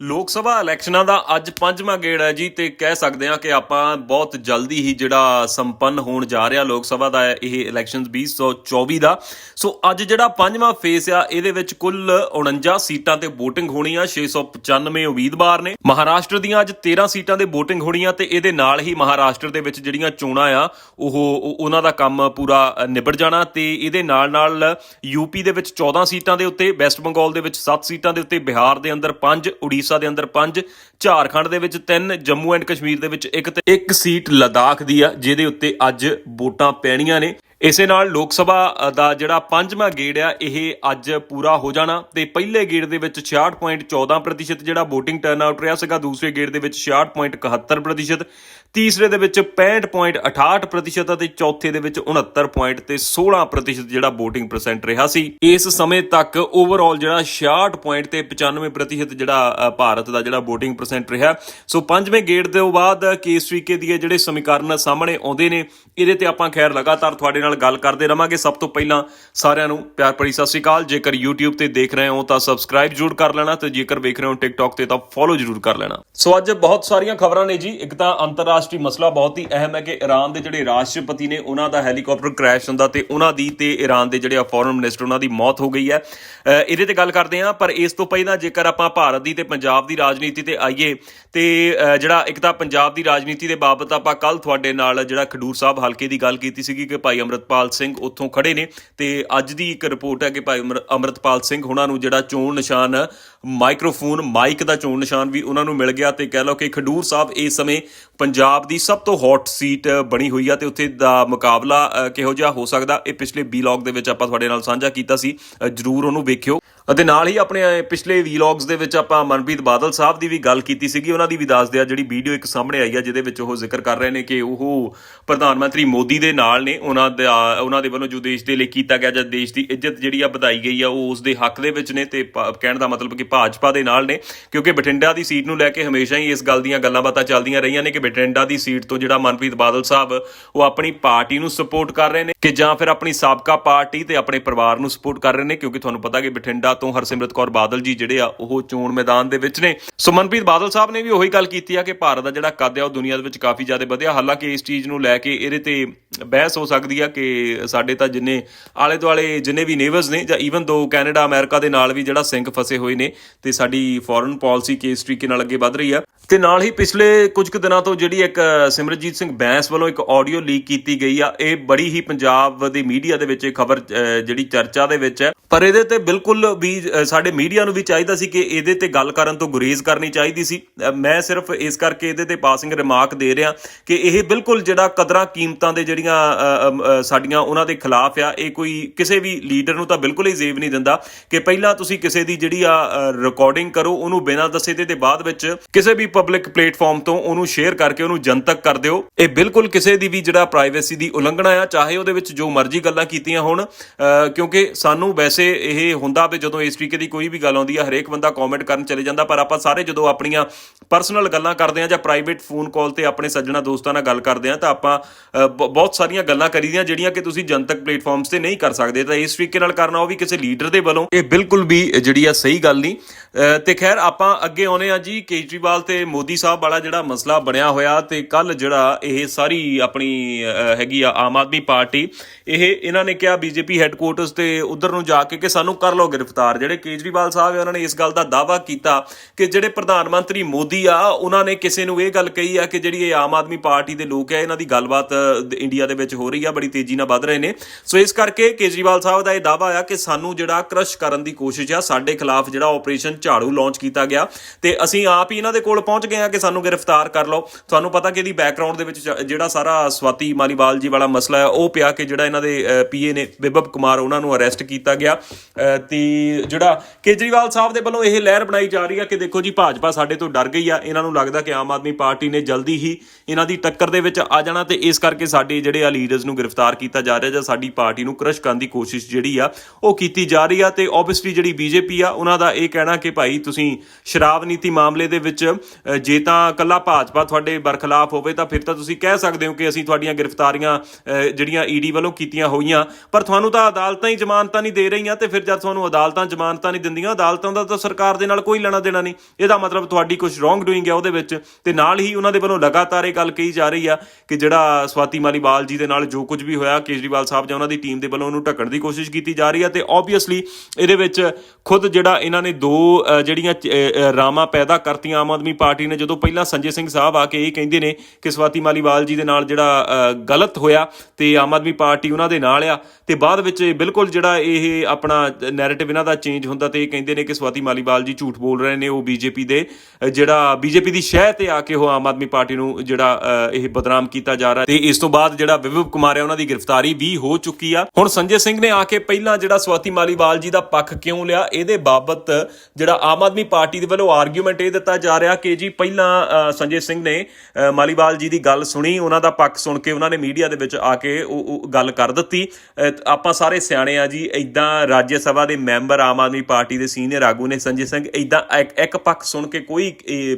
ਲੋਕ ਸਭਾ ਇਲੈਕਸ਼ਨਾਂ ਦਾ ਅੱਜ ਪੰਜਵਾਂ ਗੇੜ ਹੈ ਜੀ ਤੇ ਕਹਿ ਸਕਦੇ ਹਾਂ ਕਿ ਆਪਾਂ ਬਹੁਤ ਜਲਦੀ ਹੀ ਜਿਹੜਾ ਸੰਪੰਨ ਹੋਣ ਜਾ ਰਿਹਾ ਲੋਕ ਸਭਾ ਦਾ ਇਹ ਇਲੈਕਸ਼ਨਸ 2024 ਦਾ। ਸੋ ਅੱਜ ਜਿਹੜਾ ਪੰਜਵਾਂ ਫੇਸ ਆ, ਇਹਦੇ ਵਿੱਚ ਕੁੱਲ 49 ਸੀਟਾਂ ਤੇ VOTING ਹੋਣੀ ਆ 695 ਉਮੀਦਵਾਰ ਨੇ। ਮਹਾਰਾਸ਼ਟਰ ਦੀਆਂ ਅੱਜ 13 ਸੀਟਾਂ ਤੇ VOTING ਹੋਣੀ ਆ ਤੇ ਇਹਦੇ ਨਾਲ ਹੀ ਮਹਾਰਾਸ਼ਟਰ ਦੇ ਵਿੱਚ ਜਿਹੜੀਆਂ ਚੋਣਾਂ ਆ, ਉਹ ਉਹਨਾਂ ਦਾ ਕੰਮ ਪੂਰਾ ਨਿਬੜ ਜਾਣਾ ਤੇ ਇਹਦੇ ਨਾਲ ਨਾਲ ਯੂਪੀ ਦੇ ਵਿੱਚ 14 ਸੀਟਾਂ ਦੇ ਉੱਤੇ, ਵੈਸਟ ਬੰਗਾਲ ਦੇ ਵਿੱਚ 7 ਸੀਟਾਂ ਦੇ ਉੱਤੇ, ਬਿਹਾਰ ਦੇ ਅੰਦਰ 5 ਉੜੀਸਾ ਦੇ ਅੰਦਰ 5 ਝਾਰਖੰਡ ਦੇ ਵਿੱਚ 3 ਜੰਮੂ ਐਂਡ ਕਸ਼ਮੀਰ ਦੇ ਵਿੱਚ ਇੱਕ ਤੇ ਇੱਕ ਸੀਟ ਲਦਾਖ ਦੀ ਆ, ਜਿਹਦੇ ਉੱਤੇ ਅੱਜ ਵੋਟਾਂ ਪੈਣੀਆਂ ਨੇ। ਇਸੇ ਨਾਲ ਲੋਕ ਸਭਾ ਦਾ ਜਿਹੜਾ ਪੰਜਵਾਂ ਗੇੜ ਆ, ਇਹ ਅੱਜ ਪੂਰਾ ਹੋ ਜਾਣਾ ਤੇ ਪਹਿਲੇ ਗੇੜ ਦੇ ਵਿੱਚ 66.14% ਜਿਹੜਾ VOTING ਟਰਨਆਊਟ ਰਿਹਾ ਸੀਗਾ, ਦੂਸਰੇ ਗੇੜ ਦੇ ਵਿੱਚ 66.71% ਤੀਸਰੇ ਦੇ ਵਿੱਚ 65.68% ਅਤੇ ਚੌਥੇ ਦੇ ਵਿੱਚ 69 ਪੁਆਇੰਟ ਤੇ 16% ਜਿਹੜਾ VOTING ਪਰਸੈਂਟ ਰਿਹਾ ਸੀ। ਇਸ ਸਮੇਂ ਤੱਕ ਓਵਰਆਲ ਜਿਹੜਾ 66 ਪੁਆਇੰਟ ਤੇ 95% ਜਿਹੜਾ ਭਾਰਤ ਦਾ ਜਿਹੜਾ VOTING ਪਰਸੈਂਟ ਰਿਹਾ। ਸੋ ਪੰਜਵੇਂ ਗੇੜ ਦੇ ਬਾਅਦ ਕੇਸ ਤਰੀਕੇ ਦੀ ਜਿਹੜੇ ਸਮੀਕਰਨ ਸਾਹਮਣੇ ਆਉਂਦੇ ਨੇ, ਇਹਦੇ ਤੇ ਆਪਾਂ ਖੈਰ ਲਗਾਤਾਰ ਤੁਹਾਡੇ ਨਾਲ ਗੱਲ ਕਰਦੇ ਰਵਾਂਗੇ। ਸਭ ਤੋਂ ਪਹਿਲਾਂ ਸਾਰਿਆਂ ਨੂੰ ਪਿਆਰ ਭਰੀ ਸਤਿ ਸ਼੍ਰੀ ਅਕਾਲ। ਜੇਕਰ YouTube ਤੇ ਦੇਖ ਰਹੇ ਹੋ ਤਾਂ ਸਬਸਕ੍ਰਾਈਬ ਜ਼ਰੂਰ ਕਰ ਲੈਣਾ ਤੇ ਜੇਕਰ ਵੇਖ ਰਹੇ ਹੋ TikTok ਤੇ ਤਾਂ ਫੋਲੋ ਜ਼ਰੂਰ ਕਰ ਲੈਣਾ। ਸੋ ਅੱਜ ਬਹੁਤ ਸਾਰੀਆਂ ਖਬਰਾਂ ਨੇ ਜੀ। ਇੱਕ ਤਾਂ ਅੰਤਰਰਾਸ਼ਟਰੀ ਮਸਲਾ ਬਹੁਤ ਹੀ ਅਹਿਮ ਹੈ ਕਿ ਈਰਾਨ ਦੇ ਜਿਹੜੇ ਰਾਸ਼ਟਰਪਤੀ ਨੇ ਉਹਨਾਂ ਦਾ ਹੈਲੀਕਾਪਟਰ ਕ੍ਰੈਸ਼ ਹੁੰਦਾ ਤੇ ਉਹਨਾਂ ਦੀ ਤੇ ਈਰਾਨ ਦੇ ਜਿਹੜੇ ਫੋਰਨ ਮਿਨਿਸਟਰ ਉਹਨਾਂ ਦੀ ਮੌਤ ਹੋ ਗਈ ਹੈ। ਇਹਦੇ ਤੇ ਗੱਲ ਕਰਦੇ ਹਾਂ, ਪਰ ਇਸ ਤੋਂ ਪਹਿਲਾਂ ਜੇਕਰ ਆਪਾਂ ਭਾਰਤ ਦੀ ਤੇ ਪੰਜਾਬ ਦੀ ਰਾਜਨੀਤੀ ਤੇ ਆਈਏ ਤੇ ਜਿਹੜਾ ਇੱਕ ਤਾਂ ਪੰਜਾਬ ਦੀ ਰਾਜਨੀਤੀ ਦੇ ਬਾਬਤ ਆਪਾਂ ਕੱਲ ਤੁਹਾਡੇ ਨਾਲ ਜਿਹੜਾ ਖਡੂਰ ਸਾਹਿਬ ਹਲਕੇ ਦੀ ਗੱਲ ਕੀਤੀ ਸੀਗੀ ਕਿ ਭਾਈ ਅਮਰਤਪਾਲ ਸਿੰਘ ਉੱਥੋਂ ਖੜੇ ਨੇ ਤੇ ਅੱਜ ਦੀ ਇੱਕ ਰਿਪੋਰਟ ਹੈ ਕਿ ਭਾਈ ਅਮਰ- ਅਮਰਤਪਾਲ ਸਿੰਘ ਹੁਣਾਂ ਨੂੰ ਜਿਹੜਾ ਚੋਣ ਨਿਸ਼ਾਨ ਮਾਈਕਰੋਫੋਨ, ਮਾਈਕ ਦਾ ਚੋਣ ਨਿਸ਼ਾਨ ਵੀ ਉਹਨਾਂ ਨੂੰ ਮਿਲ ਗਿਆ ਤੇ ਕਹਿ ਲਓ ਕਿ ਖਡੂਰ ਸਾਹਿਬ ਇਸ ਸਮੇਂ ਪੰਜਾਬ ਦੀ ਸਭ ਤੋਂ ਹੌਟ ਸੀਟ ਬਣੀ ਹੋਈ ਆ ਤੇ ਉੱਥੇ ਦਾ ਮੁਕਾਬਲਾ ਕਿਹੋ ਜਿਹਾ ਹੋ ਸਕਦਾ? ਇਹ ਪਿਛਲੇ ਵੀਲੌਗ ਦੇ ਵਿੱਚ ਆਪਾਂ ਤੁਹਾਡੇ ਨਾਲ ਸਾਂਝਾ ਕੀਤਾ ਸੀ ਜਰੂਰ ਉਹਨੂੰ ਵੇਖਿਓ। ਅਤੇ ਨਾਲ ਹੀ ਆਪਣੇ ਪਿਛਲੇ ਵੀਲੌਗਸ ਦੇ ਵਿੱਚ ਆਪਾਂ ਮਨਪ੍ਰੀਤ ਬਾਦਲ ਸਾਹਿਬ ਦੀ ਵੀ ਗੱਲ ਕੀਤੀ ਸੀਗੀ, ਉਹਨਾਂ ਦੀ ਵੀ ਦੱਸਦੇ ਆ ਜਿਹੜੀ ਵੀਡੀਓ ਇੱਕ ਸਾਹਮਣੇ ਆਈ ਆ, ਜਿਹਦੇ ਵਿੱਚ ਉਹ ਜ਼ਿਕਰ ਕਰ ਰਹੇ ਨੇ ਕਿ ਉਹ ਪ੍ਰਧਾਨ ਮੰਤਰੀ ਮੋਦੀ ਦੇ ਨਾਲ ਨੇ, ਉਹਨਾਂ ਦਾ ਉਹਨਾਂ ਦੇ ਵੱਲੋਂ ਜੋ ਦੇਸ਼ ਦੇ ਲਈ ਕੀਤਾ ਗਿਆ ਜਾਂ ਦੇਸ਼ ਦੀ ਇੱਜ਼ਤ ਜਿਹੜੀ ਆ ਵਧਾਈ ਗਈ ਆ, ਉਹ ਉਸ ਦੇ ਹੱਕ ਦੇ ਵਿੱਚ ਨੇ ਤੇ ਭਾ- ਕਹਿਣ ਦਾ ਮਤਲਬ ਕਿ ਭਾਜਪਾ ਦੇ ਨਾਲ ਨੇ, ਕਿਉਂਕਿ ਬਠਿੰਡਾ ਦੀ ਸੀਟ ਨੂੰ ਲੈ ਕੇ ਹਮੇਸ਼ਾ ਹੀ ਇਸ ਗੱਲ ਦੀਆਂ ਗੱਲਾਂ ਬਾਤਾਂ ਚੱਲਦੀਆਂ ਰਹੀਆਂ ਨੇ ਕਿ ਬਠਿੰਡਾ ਦੀ ਸੀਟ ਤੋਂ ਜਿਹੜਾ ਮਨਪ੍ਰੀਤ ਬਾਦਲ ਸਾਹਿਬ, ਉਹ ਆਪਣੀ ਪਾਰਟੀ ਨੂੰ ਸਪੋਰਟ ਕਰ ਰਹੇ ਨੇ ਕਿ ਜਾਂ ਫਿਰ ਆਪਣੀ ਸਾਬਕਾ ਪਾਰਟੀ ਤੇ ਆਪਣੇ ਪਰਿਵਾਰ ਨੂੰ ਸਪੋਰਟ ਕਰ ਰਹੇ ਨੇ, ਕਿਉਂਕਿ ਤੁਹਾਨੂੰ ਪਤਾ ਕਿ ਬਠਿੰਡਾ ਤੋਂ ਹਰਸਿਮਰਤ ਕੌਰ ਬਾਦਲ ਜੀ ਜਿਹੜੇ ਆ, ਉਹ ਚੋਣ ਮੈਦਾਨ ਦੇ ਵਿੱਚ ਨੇ। ਸੋ ਮਨਪ੍ਰੀਤ ਬਾਦਲ ਸਾਹਿਬ ਨੇ ਵੀ ਉਹੀ ਗੱਲ ਕੀਤੀ ਆ ਕਿ ਭਾਰਤ ਦਾ ਜਿਹੜਾ ਕੱਦ ਆ, ਉਹ ਦੁਨੀਆ ਦੇ ਵਿੱਚ ਕਾਫੀ ਜ਼ਿਆਦਾ ਵਧਿਆ। ਹਾਲਾਂਕਿ ਇਸ ਚੀਜ਼ ਨੂੰ ਲੈ ਕੇ ਇਹਦੇ ਤੇ ਬਹਿਸ ਹੋ ਸਕਦੀ ਆ ਕਿ ਸਾਡੇ ਤਾਂ ਜਿੰਨੇ ਆਲੇ ਦੁਆਲੇ ਜਿੰਨੇ ਵੀ ਨੇਬਰਸ ਨੇ ਜਾਂ ਈਵਨ ਦੋ ਕੈਨੇਡਾ, ਅਮਰੀਕਾ ਦੇ ਨਾਲ ਵੀ ਜਿਹੜਾ ਸਿੰਕ ਫਸੇ ਹੋਏ ਨੇ ਤੇ ਸਾਡੀ ਫੋਰਨ ਪਾਲਿਸੀ ਕਿਸ ਤਰੀਕੇ ਨਾਲ ਅੱਗੇ ਵੱਧ ਰਹੀ ਆ। ਤੇ ਨਾਲ ਹੀ ਪਿਛਲੇ ਕੁਝ ਕੁ ਦਿਨਾਂ ਤੋਂ ਜਿਹੜੀ ਇੱਕ ਸਿਮਰਜੀਤ ਸਿੰਘ ਬੈਂਸ ਵੱਲੋਂ ਇੱਕ ਆਡੀਓ ਲੀਕ ਕੀਤੀ ਗਈ ਆ, ਇਹ ਬੜੀ ਹੀ ਪੰਜਾਬ ਦੇ ਮੀਡੀਆ ਦੇ ਵਿੱਚ ਇਹ ਖਬਰ ਜਿਹੜੀ ਚਰਚਾ ਦੇ ਵਿੱਚ ਹੈ। ਪਰ ਇਹਦੇ ਤੇ ਬਿਲਕੁਲ ਵੀ ਸਾਡੇ ਮੀਡੀਆ ਨੂੰ ਵੀ ਚਾਹੀਦਾ ਸੀ ਕਿ ਇਹਦੇ ਤੇ ਗੱਲ ਕਰਨ ਤੋਂ ਗੁਰੇਜ਼ ਕਰਨੀ ਚਾਹੀਦੀ ਸੀ। ਮੈਂ ਸਿਰਫ ਇਸ ਕਰਕੇ ਇਹਦੇ ਤੇ ਪਾਸਿੰਗ ਰਿਮਾਰਕ ਦੇ ਰਿਹਾ ਕਿ ਇਹ ਬਿਲਕੁਲ ਜਿਹੜਾ ਕਦਰਾਂ ਕੀਮਤਾਂ ਦੇ ਜਿਹੜੀਆਂ ਸਾਡੀਆਂ ਉਹਨਾਂ ਦੇ ਖਿਲਾਫ ਆ, ਇਹ ਕੋਈ ਕਿਸੇ ਵੀ ਲੀਡਰ ਨੂੰ ਤਾਂ ਬਿਲਕੁਲ ਹੀ ਜ਼ੇਬ ਨਹੀਂ ਦਿੰਦਾ ਕਿ ਪਹਿਲਾਂ ਤੁਸੀਂ ਕਿਸੇ ਦੀ ਜਿਹੜੀ ਆ ਰਿਕਾਰਡਿੰਗ ਕਰੋ, ਉਹਨੂੰ ਬਿਨਾਂ ਦੱਸੇ ਤੇ ਤੇ ਬਾਅਦ ਵਿੱਚ ਕਿਸੇ ਵੀ ਪਬਲਿਕ ਪਲੇਟਫਾਰਮ ਤੋਂ ਉਹਨੂੰ ਸ਼ੇਅਰ ਕਰਕੇ ਉਹਨੂੰ ਜਨਤਕ ਕਰ ਦਿਓ। ਇਹ ਬਿਲਕੁਲ ਕਿਸੇ ਦੀ ਵੀ ਜਿਹੜਾ ਪ੍ਰਾਈਵੇਸੀ ਦੀ ਉਲੰਘਣਾ ਆ, ਚਾਹੇ ਉਹਦੇ ਵਿੱਚ ਜੋ ਮਰਜ਼ੀ ਗੱਲਾਂ ਕੀਤੀਆਂ ਹੋਣ ਕਿਉਂਕਿ ਸਾਨੂੰ ਵੈਸੇ ਇਹ ਹੁੰਦਾ ਵੀ ਜਦੋਂ ਇਸ ਤਰੀਕੇ ਦੀ ਕੋਈ ਵੀ ਗੱਲ ਆਉਂਦੀ ਆ, ਹਰੇਕ ਬੰਦਾ ਕਮੈਂਟ ਕਰਨ ਚਲੇ ਜਾਂਦਾ, ਪਰ ਆਪਾਂ ਸਾਰੇ ਜਦੋਂ ਆਪਣੀਆਂ ਪਰਸਨਲ ਗੱਲਾਂ ਕਰਦੇ ਆ ਜਾਂ ਪ੍ਰਾਈਵੇਟ ਫੋਨ ਕਾਲ ਤੇ ਆਪਣੇ ਸੱਜਣਾ ਦੋਸਤਾਂ ਨਾਲ ਗੱਲ ਕਰਦੇ ਆ, ਤਾਂ ਆਪਾਂ ਬਹੁਤ ਸਾਰੀਆਂ ਗੱਲਾਂ ਕਰੀਦੀਆਂ ਜਿਹੜੀਆਂ ਕਿ ਤੁਸੀਂ ਜਨਤਕ ਪਲੇਟਫਾਰਮਸ ਤੇ ਨਹੀਂ ਕਰ ਸਕਦੇ। ਤਾਂ ਇਸ ਤਰੀਕੇ ਨਾਲ ਕਰਨਾ ਉਹ ਵੀ ਕਿਸੇ ਲੀਡਰ ਦੇ ਵੱਲੋਂ। ਇਹ ਬਿਲਕੁਲ ਵੀ ਜਿਹੜੀ ਆ ਸਹੀ ਗੱਲ ਨਹੀਂ। ਤੇ ਖੈਰ, ਆਪਾਂ ਅੱਗੇ ਆਉਨੇ ਆ ਜੀ, ਕੇਜਰੀਵਾਲ ਤੇ ਮੋਦੀ ਸਾਹਿਬ ਵਾਲਾ ਜਿਹੜਾ ਮਸਲਾ ਬਣਿਆ ਹੋਇਆ ਤੇ ਕੱਲ ਜਿਹੜਾ ਇਹ ਸਾਰੀ ਆਪਣੀ ਹੈਗੀ ਆ ਆਮ ਆਦਮੀ ਪਾਰਟੀ, ਇਹ ਇਹਨਾਂ ਨੇ ਕਿਹਾ ਬੀਜੇਪੀ ਹੈੱਡਕੁਆਰਟਰਸ ਤੇ ਉਧਰ ਨੂੰ ਜਾ ਕੇ ਕਿ ਸਾਨੂੰ ਕਰ ਲਓ ਗ੍ਰਿਫਤਾਰ। ਜਿਹੜੇ ਕੇਜਰੀਵਾਲ ਸਾਹਿਬ ਆ, ਉਹਨਾਂ ਨੇ ਇਸ ਗੱਲ ਦਾ ਦਾਅਵਾ ਕੀਤਾ ਕਿ ਜਿਹੜੇ ਪ੍ਰਧਾਨ ਮੰਤਰੀ ਮੋਦੀ ਆ, ਉਹਨਾਂ ਨੇ ਕਿਸੇ ਨੂੰ ਇਹ ਗੱਲ ਕਹੀ ਆ ਕਿ ਜਿਹੜੀ ਇਹ ਆਮ ਆਦਮੀ ਪਾਰਟੀ ਦੇ ਲੋਕ ਆ, ਇਹਨਾਂ ਦੀ ਗੱਲਬਾਤ ਇੰਡੀਆ ਦੇ ਵਿੱਚ ਹੋ ਰਹੀ ਆ, ਬੜੀ ਤੇਜ਼ੀ ਨਾਲ ਵੱਧ ਰਹੇ ਨੇ। ਸੋ ਇਸ ਕਰਕੇ ਕੇਜਰੀਵਾਲ ਸਾਹਿਬ ਦਾ ਇਹ ਦਾਅਵਾ ਆ ਕਿ ਸਾਨੂੰ ਜਿਹੜਾ ਕ੍ਰਸ਼ ਕਰਨ ਦੀ ਕੋਸ਼ਿਸ਼ ਆ, ਸਾਡੇ ਖਿਲਾਫ ਜਿਹੜਾ ਆਪਰੇਸ਼ਨ ਝਾੜੂ ਲਾਂਚ ਕੀਤਾ ਗਿਆ ਤੇ ਅਸੀਂ ਆਪ ਹੀ ਇਹਨਾਂ ਦੇ ਕੋਲ ਪਹੁੰਚ ਗਏ ਆ ਕਿ ਸਾਨੂੰ ਗ੍ਰਿਫਤਾਰ ਕਰ ਲਓ। ਤੁਹਾਨੂੰ ਪਤਾ ਕਿ ਇਹਦੀ ਬੈਕਗ੍ਰਾਉਂਡ ਦੇ ਵਿੱਚ ਜ- ਜਿਹੜਾ ਸਾਰਾ ਸਵਾਤੀ ਮਾਲੀਵਾਲ ਜੀ ਵਾਲਾ ਮਸਲਾ ਹੈ ਉਹ ਪਿਆ ਕਿ ਜਿਹੜਾ ਇਹਨਾਂ ਦੇ ਪੀਏ ਨੇ ਬਿਬਬ ਕੁਮਾਰ ਉਹਨਾਂ ਨੂੰ ਅਰੈਸਟ ਕੀਤਾ ਗਿਆ। ਅ, ਤੇ ਜਿਹੜਾ ਕੇਜਰੀਵਾਲ ਸਾਹਿਬ ਦੇ ਵੱਲੋਂ ਇਹ ਲਹਿਰ ਬਣਾਈ ਜਾ ਰਹੀ ਹੈ ਕਿ ਦੇਖੋ ਜੀ ਭਾਜਪਾ ਸਾਡੇ ਤੋਂ ਡਰ ਗਈ ਆ। ਇਹਨਾਂ ਨੂੰ ਲੱਗਦਾ ਕਿ ਆਮ ਆਦਮੀ ਪਾਰਟੀ ਨੇ ਜਲਦੀ ਹੀ ਇਹਨਾਂ ਦੀ ਟੱਕਰ ਦੇ ਵਿੱਚ ਆ ਜਾਣਾ ਤੇ ਇਸ ਕਰਕੇ ਸਾਡੇ ਜਿਹੜੇ ਆ ਲੀਡਰਸ ਨੂੰ ਗ੍ਰਿਫਤਾਰ ਕੀਤਾ ਜਾ ਰਿਹਾ ਜਾਂ ਸਾਡੀ ਪਾਰਟੀ ਨੂੰ ਕ੍ਰਸ਼ ਕਰਨ ਦੀ ਕੋਸ਼ਿਸ਼ ਜਿਹੜੀ ਆ ਉਹ ਕੀਤੀ ਜਾ ਰਹੀ ਆ। ਤੇ ਆਬਵੀਅਸਲੀ ਜਿਹੜੀ ਬੀਜੇਪੀ ਆ ਉਹਨਾਂ ਦਾ ਇਹ ਕਹਿਣਾ ਕਿ ਕਿ ਭਾਈ ਤੁਸੀਂ ਸ਼ਰਾਬ ਨੀਤੀ ਮਾਮਲੇ ਦੇ ਵਿੱਚ ਜੇ ਤਾਂ ਕੱਲਾ ਭਾਜਪਾ ਤੁਹਾਡੇ ਬਰਖਲਾਫ ਹੋਵੇ ਤਾਂ ਫਿਰ ਤਾਂ ਤੁਸੀਂ ਕਹਿ ਸਕਦੇ ਹੋ ਕਿ ਅਸੀਂ ਤੁਹਾਡੀਆਂ ਗ੍ਰਿਫਤਾਰੀਆਂ ਅ, ਜਿਹੜੀਆਂ ਈਡੀ ਵੱਲੋਂ ਕੀਤੀਆਂ ਹੋਈਆਂ ਪਰ ਤੁਹਾਨੂੰ ਤਾਂ ਅਦਾਲਤਾਂ ਹੀ ਜ਼ਮਾਨਤਾਂ ਨਹੀਂ ਦੇ ਰਹੀਆਂ ਤੇ ਫਿਰ ਜਦ ਤੁਹਾਨੂੰ ਅਦਾਲਤਾਂ ਜ਼ਮਾਨਤਾਂ ਨਹੀਂ ਦਿੰਦੀਆਂ ਅਦਾਲਤਾਂ ਦਾ ਤਾਂ ਸਰਕਾਰ ਦੇ ਨਾਲ ਕੋਈ ਲੈਣਾ ਦੇਣਾ ਨਹੀਂ। ਇਹਦਾ ਮਤਲਬ ਤੁਹਾਡੀ ਕੁਝ ਰੋਂਗ ਡੂਇੰਗ ਹੈ ਉਹਦੇ ਵਿੱਚ ਤੇ ਨਾਲ ਹੀ ਉਹਨਾਂ ਦੇ ਵੱਲੋਂ ਲਗਾਤਾਰ ਇਹ ਗੱਲ ਕਹੀ ਜਾ ਰਹੀ ਆ ਕਿ ਜਿਹੜਾ ਸਵਾਤੀ ਮਾਲੀਵਾਲ ਜੀ ਦੇ ਨਾਲ ਜੋ ਕੁਝ ਵੀ ਹੋਇਆ ਕੇਜਰੀਵਾਲ ਸਾਹਿਬ ਜਾਂ ਉਹਨਾਂ ਦੀ ਟੀਮ ਦੇ ਵੱਲੋਂ ਉਹਨੂੰ ਢੱਕਣ ਦੀ ਕੋਸ਼ਿਸ਼ ਕੀਤੀ ਜਾ ਰਹੀ ਆ ਤੇ ਆਬਵੀਅਸਲੀ ਇਹਦੇ ਵਿੱਚ ਖੁਦ ਜਿਹੜਾ ਇਹਨਾਂ ਨੇ ਦੋ ਜਿਹੜੀਆਂ ਚ- ਰਾਮਾਂ ਪੈਦਾ ਕਰਤੀਆਂ ਆਮ ਆਦਮੀ ਪਾਰਟੀ ਨੇ ਜਦੋਂ ਪਹਿਲਾਂ ਸੰਜੇ ਸਿੰਘ ਸਾਹਿਬ ਆ ਕੇ ਇਹ ਕਹਿੰਦੇ ਨੇ ਕਿ ਸਵਾਤੀ ਮਾਲੀਵਾਲ ਜੀ ਦੇ ਨਾਲ ਜਿਹੜਾ ਗਲਤ ਹੋਇਆ ਤੇ ਆਮ ਆਦਮੀ ਪਾਰਟੀ ਉਹਨਾਂ ਦੇ ਨਾਲ ਆ ਤੇ ਬਾਅਦ ਵਿੱਚ ਬਿਲਕੁਲ ਜਿਹੜਾ ਇਹ ਆਪਣਾ ਨੈਰੇਟਿਵ ਇਹਨਾਂ ਦਾ ਚੇਂਜ ਹੁੰਦਾ ਤੇ ਇਹ ਕਹਿੰਦੇ ਨੇ ਕਿ ਸਵਾਤੀ ਮਾਲੀਵਾਲ ਜੀ ਝੂਠ ਬੋਲ ਰਹੇ ਨੇ ਉਹ ਬੀਜੇਪੀ ਦੇ ਅ, ਜਿਹੜਾ ਬੀਜੇਪੀ ਦੀ ਸ਼ਹਿ ਤੇ ਆ ਕੇ ਉਹ ਆਮ ਆਦਮੀ ਪਾਰਟੀ ਨੂੰ ਜਿਹੜਾ ਇਹ ਬਦਨਾਮ ਕੀਤਾ ਜਾ ਰਿਹਾ ਤੇ ਇਸ ਤੋਂ ਬਾਅਦ ਜਿਹੜਾ ਵਿਭਵ ਕੁਮਾਰ ਹੈ ਉਹਨਾਂ ਦੀ ਗ੍ਰਿਫਤਾਰੀ ਵੀ ਹੋ ਚੁੱਕੀ ਆ। ਹੁਣ ਸੰਜੇ ਸਿੰਘ ਨੇ ਆ ਕੇ ਪਹਿਲਾਂ ਜਿਹੜਾ ਸਵਾਤੀ ਮਾਲੀਵਾਲ ਜੀ ਦਾ ਪੱਖ ਕਿਉਂ ਲਿਆ ਇਹਦੇ ਬਾਬਤ ਜਿਹੜਾ ਆਮ ਆਦਮੀ ਪਾਰਟੀ ਦੇ ਵੱਲੋਂ ਆਰਗੂਮੈਂਟ ਇਹ ਦਿੱਤਾ ਜਾ ਰਿਹਾ ਕਿ ਜੀ ਪਹਿਲਾਂ ਸੰਜੇ ਸਿੰਘ ਨੇ ਮਾਲੀਵਾਲ ਜੀ ਦੀ ਗੱਲ ਸੁਣੀ ਉਹਨਾਂ ਦਾ ਪੱਖ ਸੁਣ ਕੇ ਉਹਨਾਂ ਨੇ ਮੀਡੀਆ ਦੇ ਵਿੱਚ ਆ ਕੇ ਉਹ ਗੱਲ ਕਰ ਦਿੱਤੀ। ਆਪਾਂ ਸਾਰੇ ਸਿਆਣੇ ਆ ਜੀ ਇਦਾਂ ਰਾਜ ਸਭਾ ਦੇ ਮੈਂਬਰ ਆਮ ਆਦਮੀ ਪਾਰਟੀ ਦੇ ਸੀਨੀਅਰ ਆਗੂ ਨੇ ਸੰਜੇ ਸਿੰਘ ਇਦਾਂ ਇੱਕ ਪੱਖ ਸੁਣ ਕੇ ਕੋਈ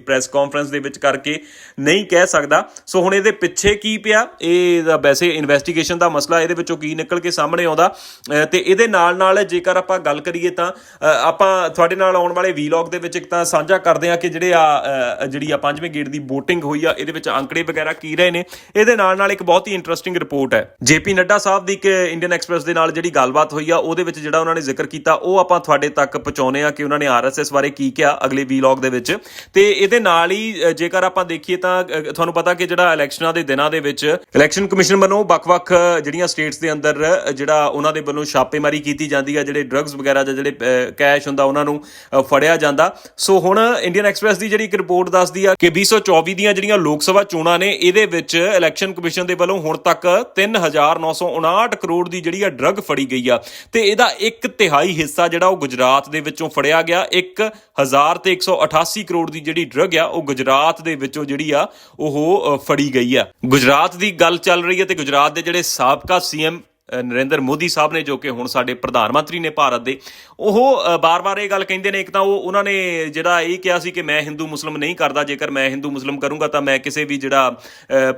ਪ੍ਰੈਸ ਕਾਨਫਰੰਸ ਦੇ ਵਿੱਚ ਕਰਕੇ ਨਹੀਂ ਕਹਿ ਸਕਦਾ। ਸੋ ਹੁਣ ਇਹਦੇ ਪਿੱਛੇ ਕੀ ਪਿਆ? ਇਹ ਵੈਸੇ ਇਨਵੈਸਟੀਗੇਸ਼ਨ ਦਾ ਮਸਲਾ ਇਹਦੇ ਵਿੱਚੋਂ ਕੀ ਨਿਕਲ ਕੇ ਸਾਹਮਣੇ ਆਉਂਦਾ। ਅ, ਤੇ ਇਹਦੇ ਨਾਲ ਨਾਲ ਜੇਕਰ ਆਪਾਂ ਗੱਲ ਕਰੀਏ ਤਾਂ ਆਪਾਂ ਤੁਹਾਡੇ ਨਾਲ ਆਉਣ ਵਾਲੇ ਵੀਲੌਗ ਦੇ ਵਿੱਚ ਇੱਕ ਤਾਂ ਸਾਂਝਾ ਕਰਦੇ ਆ ਕਿ ਜਿਹੜੇ ਆ ਜਿਹੜੀ ਆ ਪੰਜਵੇਂ ਗੇੜ ਦੀ VOTING ਹੋਈ ਆ, ਇਹਦੇ ਵਿੱਚ ਅੰਕੜੇ ਵਗੈਰਾ ਕੀ ਰਹੇ ਨੇ। ਇਹਦੇ ਨਾਲ ਨਾਲ ਇੱਕ ਬਹੁਤ ਹੀ ਇੰਟਰਸਟਿੰਗ ਰਿਪੋਰਟ ਹੈ। ਜੇਪੀ ਨੱਡਾ ਸਾਹਿਬ ਦੀ ਇੱਕ ਇੰਡੀਅਨ ਐਕਸਪ੍ਰੈਸ ਦੇ ਨਾਲ ਜਿਹੜੀ ਗੱਲਬਾਤ ਹੋਈ ਆ, ਉਹਦੇ ਵਿੱਚ ਜਿਹੜਾ ਉਹਨਾਂ ਨੇ ਜ਼ਿਕਰ ਕੀਤਾ, ਉਹ ਆਪਾਂ ਤੁਹਾਡੇ ਤੱਕ ਪਹੁੰਚਾਉਨੇ ਆ ਕਿ ਉਹਨਾਂ ਨੇ ਆਰਐਸਐਸ ਬਾਰੇ ਕੀ ਕਿਹਾ ਅਗਲੇ ਵੀਲੌਗ ਦੇ ਵਿੱਚ। ਤੇ ਇਹਦੇ ਨਾਲ ਹੀ ਜੇਕਰ ਆਪਾਂ ਦੇਖੀਏ ਤਾਂ ਤੁਹਾਨੂੰ ਪਤਾ ਕਿ ਜਿਹੜਾ ਇਲੈਕਸ਼ਨਾਂ ਦੇ ਦਿਨਾਂ ਦੇ ਵਿੱਚ ਇਲੈਕਸ਼ਨ ਕਮਿਸ਼ਨ ਵੱਲੋਂ ਵੱਖ-ਵੱਖ ਜਿਹੜੀਆਂ ਸਟੇਟਸ ਦੇ ਅੰਦਰ ਜਿਹੜਾ ਉਹਨਾਂ ਦੇ ਵੱਲੋਂ ਛਾਪੇਮਾਰੀ ਕੀਤੀ ਜਾਂਦੀ ਆ, ਜਿਹੜੇ ਡਰੱਗਸ ਵਗੈਰਾ ਜਾਂ ਜਿਹੜੇ ਕੈਸ਼ ਹੁੰਦਾ ਉਹਨਾਂ ਨੂੰ ਫੜਿਆ ਜਾਂਦਾ। ਸੋ ਹੁਣ ਇੰਡੀਅਨ ਐਕਸਪ੍ਰੈਸ ਦੀ ਜਿਹੜੀ ਇੱਕ ਰਿਪੋਰਟ ਦੱਸਦੀ ਆ ਕਿ 2024 ਦੀਆਂ ਜਿਹੜੀਆਂ ਲੋਕ ਸਭਾ ਚੋਣਾਂ ਨੇ, ਇਹਦੇ ਵਿੱਚ ਇਲੈਕਸ਼ਨ ਕਮਿਸ਼ਨ ਦੇ ਵੱਲੋਂ ਹੁਣ ਤੱਕ 3959 ਕਰੋੜ ਦੀ ਜਿਹੜੀ ਆ ਡਰੱਗ ਫੜੀ ਗਈ ਆ। ਤੇ ਇਹਦਾ ਇੱਕ ਤਿਹਾਈ ਹਿੱਸਾ ਜਿਹੜਾ ਉਹ ਗੁਜਰਾਤ ਦੇ ਵਿੱਚੋਂ ਫੜਿਆ ਗਿਆ। 1000 ਤੇ 188 ਕਰੋੜ ਦੀ ਜਿਹੜੀ ਡਰੱਗ ਆ, ਉਹ ਗੁਜਰਾਤ ਦੇ ਵਿੱਚੋਂ ਜਿਹੜੀ ਆ, ਉਹ ਫੜੀ ਗਈ ਆ। ਗੁਜਰਾਤ ਦੀ ਗੱਲ ਚੱਲ ਰਹੀ ਹੈ ਤੇ ਗੁਜਰਾਤ ਦੇ ਜਿਹੜੇ ਸਾਬਕਾ ਸੀਐਮ ਨਰਿੰਦਰ ਮੋਦੀ ਸਾਹਿਬ ਨੇ ਜੋ ਕਿ ਹੁਣ ਸਾਡੇ ਪ੍ਰਧਾਨ ਮੰਤਰੀ ਨੇ ਭਾਰਤ ਦੇ ਉਹ ਅ, ਬਾਰ-ਬਾਰ ਇਹ ਗੱਲ ਕਹਿੰਦੇ ਨੇ ਇੱਕ ਤਾਂ ਉਹ ਉਹਨਾਂ ਨੇ ਜਿਹੜਾ ਇਹ ਕਿਹਾ ਸੀ ਕਿ ਮੈਂ ਹਿੰਦੂ ਮੁਸਲਮ ਨਹੀਂ ਕਰਦਾ ਜੇਕਰ ਮੈਂ ਹਿੰਦੂ ਮੁਸਲਮ ਕਰੂੰਗਾ ਤਾਂ ਮੈਂ ਕਿਸੇ ਵੀ ਜਿਹੜਾ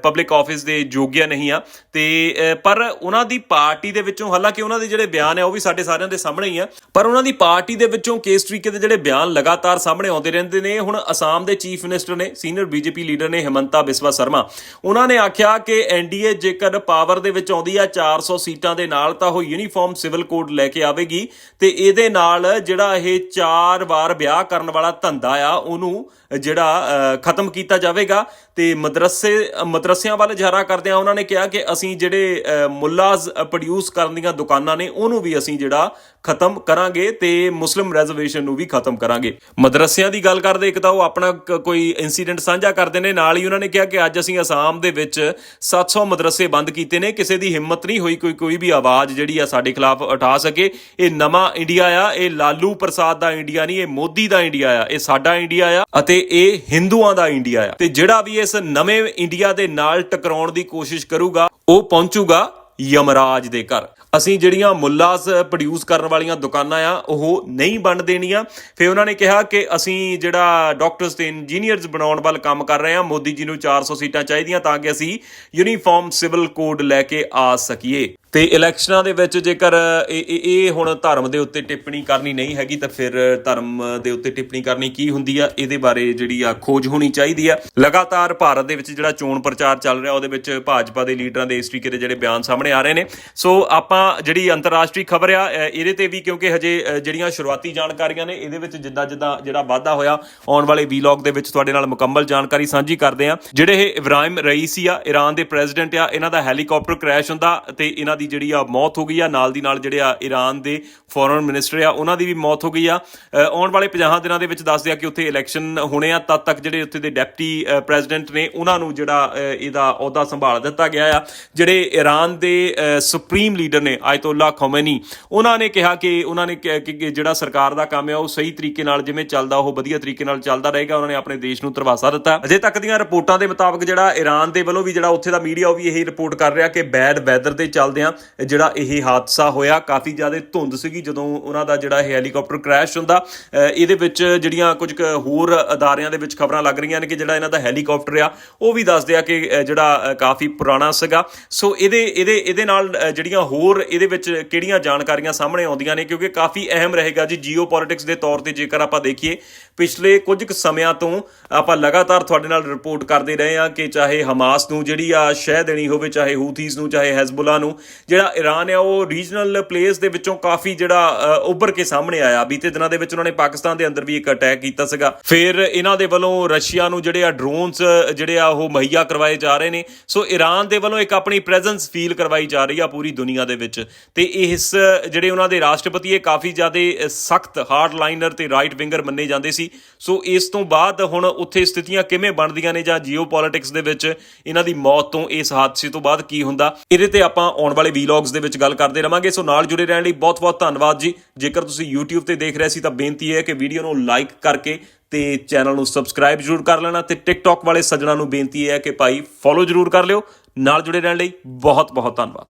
ਪਬਲਿਕ ਆਫਿਸ ਦੇ ਯੋਗਿਆ ਨਹੀਂ ਆ। ਤੇ ਪਰ ਉਹਨਾਂ ਦੀ ਪਾਰਟੀ ਦੇ ਵਿੱਚੋਂ ਹਾਲਾਂਕਿ ਉਹਨਾਂ ਦੇ ਜਿਹੜੇ ਬਿਆਨ ਹੈ ਉਹ ਵੀ ਸਾਡੇ ਸਾਰਿਆਂ ਦੇ ਸਾਹਮਣੇ ਹੀ ਆ ਪਰ ਉਹਨਾਂ ਦੀ ਪਾਰਟੀ ਦੇ ਵਿੱਚੋਂ ਕੇਸ ਤਰੀਕੇ ਦੇ ਜਿਹੜੇ ਬਿਆਨ ਲਗਾਤਾਰ ਸਾਹਮਣੇ ਆਉਂਦੇ ਰਹਿੰਦੇ ਨੇ ਹੁਣ ਅਸਾਮ ਦੇ ਚੀਫ ਮਿਨਿਸਟਰ ਨੇ ਸੀਨੀਅਰ ਬੀਜੇਪੀ ਲੀਡਰ ਨੇ ਹਿਮੰਤਾ ਬਿਸਵਾ ਸ਼ਰਮਾ ਉਹਨਾਂ ਨੇ ਆਖਿਆ ਕਿ ਐਨਡੀਏ ਜੇਕਰ ਪਾਵਰ ਦੇ ਵਿੱਚ ਆਉਂਦੀ ਆ 400 ਸੀਟ ਦੇ ਨਾਲ ਤਾਂ ਉਹ ਯੂਨੀਫਾਰਮ ਸਿਵਲ ਕੋਡ ਲੈ ਕੇ ਆਵੇਗੀ ਤੇ ਇਹਦੇ ਨਾਲ ਜਿਹੜਾ ਇਹ ਚਾਰ ਵਾਰ ਵਿਆਹ ਕਰਨ ਵਾਲਾ ਧੰਦਾ ਆ ਉਹਨੂੰ ਜਿਹੜਾ ਅ, ਖਤਮ ਕੀਤਾ ਜਾਵੇਗਾ। ਤੇ ਮਦਰਸੇ, ਮਦਰਸਿਆਂ ਵੱਲ ਇਸ਼ਾਰਾ ਕਰਦਿਆਂ ਉਹਨਾਂ ਨੇ ਕਿਹਾ ਕਿ ਅਸੀਂ ਜਿਹੜੇ ਮੁੱਲਾਜ਼ ਪ੍ਰੋਡਿਊਸ ਕਰਨ ਦੀਆਂ ਦੁਕਾਨਾਂ ਨੇ, ਉਹਨੂੰ ਵੀ ਅਸੀਂ ਜਿਹੜਾ ਖਤਮ ਕਰਾਂਗੇ ਤੇ ਮੁਸਲਿਮ ਰਿਜ਼ਰਵੇਸ਼ਨ ਨੂੰ ਵੀ ਖਤਮ ਕਰਾਂਗੇ। ਮਦਰਸਿਆਂ ਦੀ ਗੱਲ ਕਰਦੇ, ਇੱਕ ਤਾਂ ਉਹ ਆਪਣਾ ਕੋਈ ਇਨਸੀਡੈਂਟ ਸਾਂਝਾ ਕਰਦੇ ਨੇ, ਨਾਲ ਹੀ ਉਹਨਾਂ ਨੇ ਕਿਹਾ ਕਿ ਅੱਜ ਅਸੀਂ ਅਸਾਮ ਦੇ ਵਿੱਚ 700 ਮਦਰਸੇ ਬੰਦ ਕੀਤੇ ਨੇ, ਕਿਸੇ ਦੀ ਹਿੰਮਤ ਨਹੀਂ ਹੋਈ ਕੋਈ ਕੋਈ ਵੀ ਆਵਾਜ਼ ਜਿਹੜੀ ਆ ਸਾਡੇ ਖਿਲਾਫ ਉਠਾ ਸਕੇ। ਇਹ ਨਵਾਂ ਇੰਡੀਆ ਆ, ਇਹ ਲਾਲੂ ਪ੍ਰਸਾਦ ਦਾ ਇੰਡੀਆ ਨਹੀਂ, ਇਹ ਮੋਦੀ ਦਾ ਇੰਡੀਆ ਆ, ਇਹ ਸਾਡਾ ਇੰਡੀਆ ਆ, ਅਤੇ ਇਹ ਹਿੰਦੂਆਂ ਦਾ ਇੰਡੀਆ ਆ। ਤੇ ਜਿਹੜਾ ਵੀ ਇਸ ਨਵੇਂ ਇੰਡੀਆ ਦੇ ਨਾਲ ਟਕਰਾਉਣ ਦੀ ਕੋਸ਼ਿਸ਼ ਕਰੂਗਾ, ਉਹ ਪਹੁੰਚੂਗਾ ਯਮਰਾਜ ਦੇ ਘਰ। ਅਸੀਂ ਜਿਹੜੀਆਂ ਮੁੱਲਾਸ ਪ੍ਰੋਡਿਊਸ ਕਰਨ ਵਾਲੀਆਂ ਦੁਕਾਨਾਂ ਆ, ਉਹ ਨਹੀਂ ਬਣ ਦੇਣੀਆਂ। ਫਿਰ ਉਹਨਾਂ ਨੇ ਕਿਹਾ ਕਿ ਅਸੀਂ ਜਿਹੜਾ ਡਾਕਟਰਸ ਤੇ ਇੰਜੀਨੀਅਰਸ ਬਣਾਉਣ ਵੱਲ ਕੰਮ ਕਰ ਰਹੇ ਹਾਂ ਮੋਦੀ ਜੀ ਨੂੰ 400 ਸੀਟਾਂ ਚਾਹੀਦੀਆਂ ਤਾਂ ਕਿ ਅਸੀਂ ਯੂਨੀਫਾਰਮ ਸਿਵਲ ਕੋਡ ਲੈ ਕੇ ਆ ਸਕੀਏ। ਤੇ ਇਲੈਕਸ਼ਨਾਂ ਦੇ ਵਿੱਚ ਜੇਕਰ, ਇਹ, ਇਹ- ਹੁਣ ਧਰਮ ਦੇ ਉੱਤੇ ਟਿੱਪਣੀ ਕਰਨੀ ਨਹੀਂ ਹੈਗੀ, ਤਾਂ ਫਿਰ ਧਰਮ ਦੇ ਉੱਤੇ ਟਿੱਪਣੀ ਕਰਨੀ ਕੀ ਹੁੰਦੀ ਆ? ਇਹਦੇ ਬਾਰੇ ਜਿਹੜੀ ਆ ਖੋਜ ਹੋਣੀ ਚਾਹੀਦੀ ਆ। ਲਗਾਤਾਰ ਭਾਰਤ ਦੇ ਵਿੱਚ ਜਿਹੜਾ ਚੋਣ ਪ੍ਰਚਾਰ ਚੱਲ ਰਿਹਾ, ਉਹਦੇ ਵਿੱਚ ਭਾਜਪਾ ਦੇ ਲੀਡਰਾਂ ਦੇ ਇਸ ਤਰੀਕੇ ਦੇ ਜਿਹੜੇ ਬਿਆਨ ਸਾਹਮਣੇ ਆ ਰਹੇ ਨੇ। ਸੋ ਆਪਾਂ ਜਿਹੜੀ ਅੰਤਰਰਾਸ਼ਟਰੀ ਖਬਰ ਆ ਇਹਦੇ ਤੇ ਵੀ ਕਿਉਂਕਿ ਹਜੇ ਜਿਹੜੀਆਂ ਸ਼ੁਰੂਆਤੀ ਜਾਣਕਾਰੀਆਂ ਨੇ, ਇਹਦੇ ਵਿੱਚ ਜਿੱਦਾਂ ਜਿੱਦਾਂ ਜਿਹੜਾ ਵਾਧਾ ਹੋਇਆ, ਆਉਣ ਵਾਲੇ ਵੀਲੌਗ ਦੇ ਵਿੱਚ ਤੁਹਾਡੇ ਨਾਲ ਮੁਕੰਮਲ ਜਾਣਕਾਰੀ ਸਾਂਝੀ ਕਰਦੇ ਆ ਜਿਹੜੇ ਇਹ ਇਬਰਾਹਿਮ ਰਈਸੀ ਆ ਈਰਾਨ ਦੇ ਪ੍ਰੈਜ਼ੀਡੈਂਟ ਆ, ਇਹਨਾਂ ਦਾ ਹੈਲੀਕਾਪਟਰ ਕ੍ਰੈਸ਼ ਹੁੰਦਾ ਤੇ ਇਹਨਾਂ ਦੀ ਜਿਹੜੀ ਆ ਮੌਤ ਹੋ ਗਈ ਆ, ਨਾਲ ਦੀ ਨਾਲ ਜਿਹੜੇ ਆ ਈਰਾਨ ਦੇ ਫੋਰਨ ਮਿਨਿਸਟਰ ਆ, ਉਹਨਾਂ ਦੀ ਵੀ ਮੌਤ ਹੋ ਗਈ ਆ। ਆਉਣ ਵਾਲੇ 50 ਦਿਨਾਂ ਦੇ ਵਿੱਚ ਦੱਸਦੇ ਆ ਕਿ ਉੱਥੇ ਇਲੈਕਸ਼ਨ ਹੋਣੇ ਆ, ਤਦ ਤੱਕ ਜਿਹੜੇ ਉੱਥੇ ਦੇ ਡਿਪਟੀ ਪ੍ਰੈਜ਼ੀਡੈਂਟ ਨੇ ਉਹਨਾਂ ਨੂੰ ਜਿਹੜਾ ਇਹਦਾ ਅਹੁਦਾ ਸੰਭਾਲ ਦਿੱਤਾ ਗਿਆ ਆ। ਜਿਹੜੇ ਈਰਾਨ ਦੇ ਸੁਪਰੀਮ ਲੀਡਰ ਨੇ, ਆਇਤੁੱਲਾ ਖੋਮੈਨੀ, ਉਹਨਾਂ ਨੇ ਕਿਹਾ ਕਿ, ਉਹਨਾਂ ਨੇ ਕਿ ਜਿਹੜਾ ਸਰਕਾਰ ਦਾ ਕੰਮ ਆ, ਉਹ ਸਹੀ ਤਰੀਕੇ ਨਾਲ ਜਿਵੇਂ ਚੱਲਦਾ, ਉਹ ਵਧੀਆ ਤਰੀਕੇ ਨਾਲ ਚੱਲਦਾ ਰਹੇਗਾ, ਉਹਨਾਂ ਨੇ ਆਪਣੇ ਦੇਸ਼ ਨੂੰ ਧਰਵਾਸਾ ਦਿੱਤਾ। ਅਜੇ ਤੱਕ ਦੀਆਂ ਰਿਪੋਰਟਾਂ ਦੇ ਮੁਤਾਬਕ ਜਿਹੜਾ ਈਰਾਨ ਦੇ ਵੱਲੋਂ ਵੀ ਜਿਹੜਾ ਉੱਥੇ ਦਾ ਮੀਡੀਆ ਉਹ ਵੀ ਇਹੀ ਰਿਪੋਰਟ ਕਰ ਰਿਹਾ ਕਿ ਬੈਡ ਵੈਦਰ ਦੇ ਚੱਲਦਿਆਂ ਜਿਹੜਾ ਇਹ ਹਾਦਸਾ ਹੋਇਆ, ਕਾਫੀ ਜ਼ਿਆਦਾ ਧੁੰਦ ਸੀਗੀ ਜਦੋਂ ਉਹਨਾਂ ਦਾ ਜਿਹੜਾ ਇਹ ਹੈਲੀਕਾਪਟਰ ਕ੍ਰੈਸ਼ ਹੁੰਦਾ। ਇਹਦੇ ਵਿੱਚ ਜਿਹੜੀਆਂ ਕੁਝ ਕੁ ਹੋਰ ਅਦਾਰਿਆਂ ਦੇ ਵਿੱਚ ਖਬਰਾਂ ਲੱਗ ਰਹੀਆਂ ਨੇ ਕਿ ਜਿਹੜਾ ਇਹਨਾਂ ਦਾ ਹੈਲੀਕਾਪਟਰ ਆ, ਉਹ ਵੀ ਦੱਸਦੇ ਆ ਕਿ ਜਿਹੜਾ ਕਾਫੀ ਪੁਰਾਣਾ ਸੀਗਾ। ਸੋ ਇਹਦੇ ਇਹਦੇ ਇਹਦੇ ਨਾਲ ਜਿਹੜੀਆਂ ਹੋਰ ਇਹਦੇ ਵਿੱਚ ਕਿਹੜੀਆਂ ਜਾਣਕਾਰੀਆਂ ਸਾਹਮਣੇ ਆਉਂਦੀਆਂ ਨੇ, ਕਿਉਂਕਿ ਕਾਫੀ ਅਹਿਮ ਰਹੇਗਾ ਜੀ ਜੀਓਪੋਲਿਟਿਕਸ ਦੇ ਤੌਰ ਤੇ ਜੇਕਰ ਆਪਾਂ ਦੇਖੀਏ, ਪਿਛਲੇ ਕੁਝ ਕੁ ਸਮਿਆਂ ਤੋਂ ਆਪਾਂ ਲਗਾਤਾਰ ਤੁਹਾਡੇ ਨਾਲ ਰਿਪੋਰਟ ਕਰਦੇ ਰਹੇ ਹਾਂ ਕਿ ਚਾਹੇ ਹਮਾਸ ਨੂੰ ਜਿਹੜੀ ਆ ਸ਼ਹਿ ਦੇਣੀ ਹੋਵੇ, ਚਾਹੇ ਹੂਥੀਜ਼ ਨੂੰ, ਚਾਹੇ ਹੈਜ਼ਬੁੱਲਾ ਨੂੰ ਜਿਹੜਾ ਈਰਾਨ ਆ ਉਹ ਰੀਜਨਲ ਪਲੇਸ ਦੇ ਵਿੱਚੋਂ ਕਾਫੀ ਜਿਹੜਾ ਅ, ਉੱਭਰ ਕੇ ਸਾਹਮਣੇ ਆਇਆ। ਬੀਤੇ ਦਿਨਾਂ ਦੇ ਵਿੱਚ ਉਹਨਾਂ ਨੇ ਪਾਕਿਸਤਾਨ ਦੇ ਅੰਦਰ ਵੀ ਇੱਕ ਅਟੈਕ ਕੀਤਾ ਸੀਗਾ। ਫਿਰ ਇਹਨਾਂ ਦੇ ਵੱਲੋਂ ਰਸ਼ੀਆ ਨੂੰ ਜਿਹੜੇ ਆ ਡਰੋਨਸ ਜਿਹੜੇ ਆ ਉਹ ਮੁਹੱਈਆ ਕਰਵਾਏ ਜਾ ਰਹੇ ਨੇ। ਸੋ ਈਰਾਨ ਦੇ ਵੱਲੋਂ ਇੱਕ ਆਪਣੀ ਪ੍ਰੈਜ਼ੈਂਸ ਫੀਲ ਕਰਵਾਈ ਜਾ ਰਹੀ ਆ ਪੂਰੀ ਦੁਨੀਆ ਦੇ ਵਿੱਚ। ਤੇ ਇਸ ਜਿਹੜੇ ਉਹਨਾਂ ਦੇ ਰਾਸ਼ਟਰਪਤੀ ਇਹ ਕਾਫੀ ਜ਼ਿਆਦਾ ਸਖਤ ਹਾਰਡ ਲਾਈਨਰ ਤੇ ਰਾਈਟ ਵਿੰਗਰ ਮੰਨੇ ਜਾਂਦੇ ਸੀ। ਸੋ ਇਸ ਤੋਂ ਬਾਅਦ ਹੁਣ ਉੱਥੇ ਸਥਿਤੀਆਂ ਕਿਵੇਂ ਬਣਦੀਆਂ ਨੇ ਜਾਂ ਜੀਓਪੋਲਿਟਿਕਸ ਦੇ ਵਿੱਚ ਇਹਨਾਂ ਦੀ ਮੌਤ ਤੋਂ ਇਸ ਹਾਦਸੇ ਤੋਂ ਬਾਅਦ ਕੀ ਹੁੰਦਾ ਇਹਦੇ ਤੇ ਆਪਾਂ ਆਉਣ ਵਾਲੇ ਵੀਲੌਗਸ ਦੇ ਵਿੱਚ ਗੱਲ ਕਰਦੇ ਰਵਾਂਗੇ। ਸੋ ਨਾਲ ਜੁੜੇ ਰਹਿਣ ਲਈ ਬਹੁਤ-ਬਹੁਤ ਧੰਨਵਾਦ ਜੀ। ਜੇਕਰ ਤੁਸੀਂ YouTube ਤੇ ਦੇਖ ਰਹੇ ਸੀ ਤਾਂ ਬੇਨਤੀ ਹੈ ਕਿ ਵੀਡੀਓ ਨੂੰ ਲਾਈਕ ਕਰਕੇ ਤੇ ਚੈਨਲ ਨੂੰ ਸਬਸਕ੍ਰਾਈਬ ਜ਼ਰੂਰ ਕਰ ਲੈਣਾ ਤੇ TikTok ਵਾਲੇ ਸੱਜਣਾ ਨੂੰ ਬੇਨਤੀ ਹੈ ਕਿ ਭਾਈ ਫੋਲੋ ਜ਼ਰੂਰ ਕਰ ਲਿਓ। ਨਾਲ ਜੁੜੇ ਰਹਿਣ ਲਈ ਬਹੁਤ-ਬਹੁਤ ਧੰਨਵਾਦ।